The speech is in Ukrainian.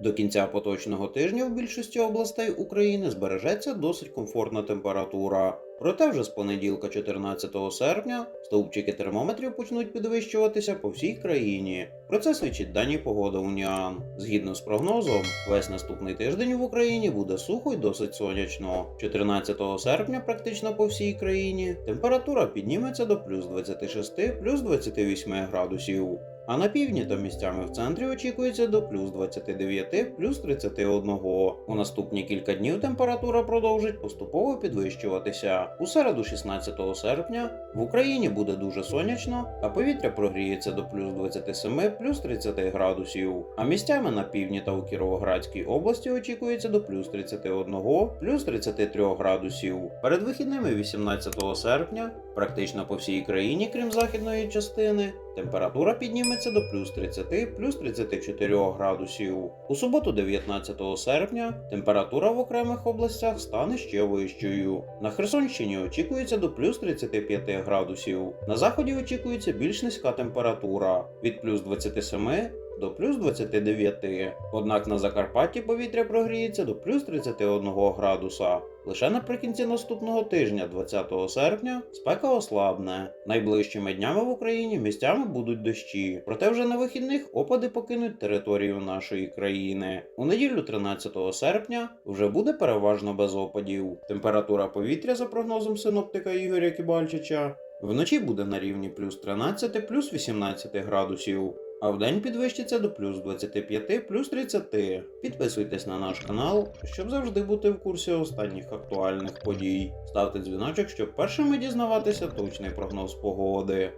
До кінця поточного тижня в більшості областей України збережеться досить комфортна температура. Проте вже з понеділка, 14 серпня, стовпчики термометрів почнуть підвищуватися по всій країні. Про це свідчить дані погода Уніан. Згідно з прогнозом, весь наступний тиждень в Україні буде сухо й досить сонячно. 14 серпня, практично по всій країні, температура підніметься до плюс 26, плюс 28 градусів. А на півдні та місцями в центрі очікується до плюс 29, плюс 31. У наступні кілька днів температура продовжить поступово підвищуватися. У середу 16 серпня в Україні буде дуже сонячно, а повітря прогріється до плюс 27, плюс 30 градусів. А місцями на півдні та у Кіровоградській області очікується до плюс 31, плюс 33 градусів. Перед вихідними 18 серпня, практично по всій країні, крім західної частини, температура підніметься до плюс 30, плюс 34 градусів. У суботу, 19 серпня, температура в окремих областях стане ще вищою. На Херсонщині очікується до плюс 35 градусів. На заході очікується більш низька температура від плюс 27 до плюс 29. Однак на Закарпатті повітря прогріється до плюс 31 градуса. Лише наприкінці наступного тижня, 20 серпня, спека ослабне. Найближчими днями в Україні місцями будуть дощі, проте вже на вихідних опади покинуть територію нашої країни. У неділю 13 серпня вже буде переважно без опадів. Температура повітря за прогнозом синоптика Ігоря Кібальчича вночі буде на рівні плюс 13 плюс 18 градусів. А вдень підвищиться до плюс 25, плюс 30. Підписуйтесь на наш канал, щоб завжди бути в курсі останніх актуальних подій. Ставте дзвіночок, щоб першими дізнаватися точний прогноз погоди.